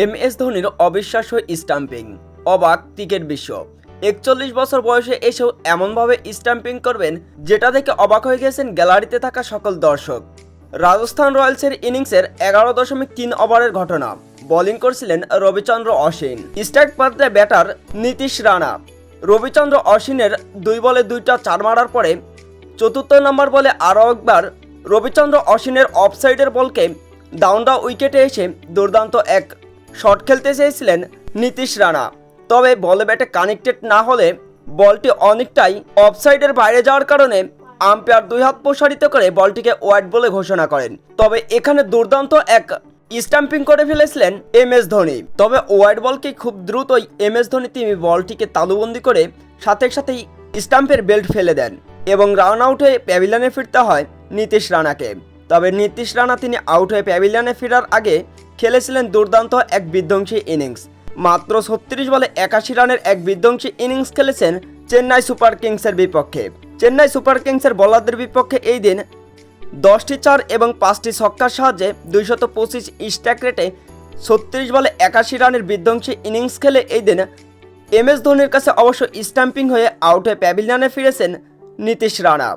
M S ধোনির অবিশ্বাস্য stamping. অবাক ক্রিকেট বিশ্ব। একচল্লিশ বছর বয়সে এসেও এমনভাবে স্টাম্পিং করবেন, যেটা দেখে অবাক হয়ে গেছেন গ্যালারিতে থাকা সকল দর্শক। রাজস্থান রয়্যালসের ইনিংসের এগারো দশমিক তিন ওভারের ঘটনা। বোলিং করছিলেন রবিচন্দ্র অশ্বিন। স্ট্রাইক পাত্রে ব্যাটার নীতিশ রানা। রবিচন্দ্র অশ্বিনের দুই বলে দুইটা চার মারার পরে চতুর্থ নম্বর বলে আরও একবার রবিচন্দ্র অশ্বিনের অফসাইডের বলকে ডাউন উইকেটে এসে দুর্দান্ত এক শট খেলতে চেয়েছিলেন নীতিশ রানা। তবে বলে ব্যাটে কানেক্টেড না হলে বলটি অনেকটাই অফসাইডের বাইরে যাওয়ার কারণে আম্পায়ার দুই হাত প্রসারিত করে বলটিকে ওয়াইড বলে ঘোষণা করেন। তবে এখানে দুর্দান্ত এক স্টাম্পিং করে ফেলেছিলেন এম এস ধোনি। তবে ওয়াইড বলকে খুব দ্রুতই এম এস ধোনি তিনি বলটিকে তালুবন্দি করে সাথে সাথেই স্টাম্পের বেল্ট ফেলে দেন এবং রান আউট হয়ে প্যাভিলিয়নে ফিরতে হয় নীতিশ রানাকে। তবে নীতিশ রানা তিনি আউট হয়ে প্যাভিলিয়নে ফেরার আগে খেলেছিলেন দুর্দান্ত এক বিধ্বংসী ইনিংস। মাত্র ছত্রিশ বলে একাশি রানের এক বিধ্বংসী ইনিংস খেলেছেন চেন্নাই সুপার কিংসের বিপক্ষে। চেন্নাই সুপার কিংসের বোলারদের বিপক্ষে এই দিন দশটি চার এবং পাঁচটি ছক্কার সাহায্যে দুইশত পঁচিশ স্ট্যাক রেটে ছত্রিশ বলে একাশি রানের বিধ্বংসী ইনিংস খেলে এই দিন এম এস ধোনির কাছে অবশ্য স্ট্যাম্পিং হয়ে আউট হয়ে প্যাভিলিয়নে ফিরেছেন নীতিশ রানা।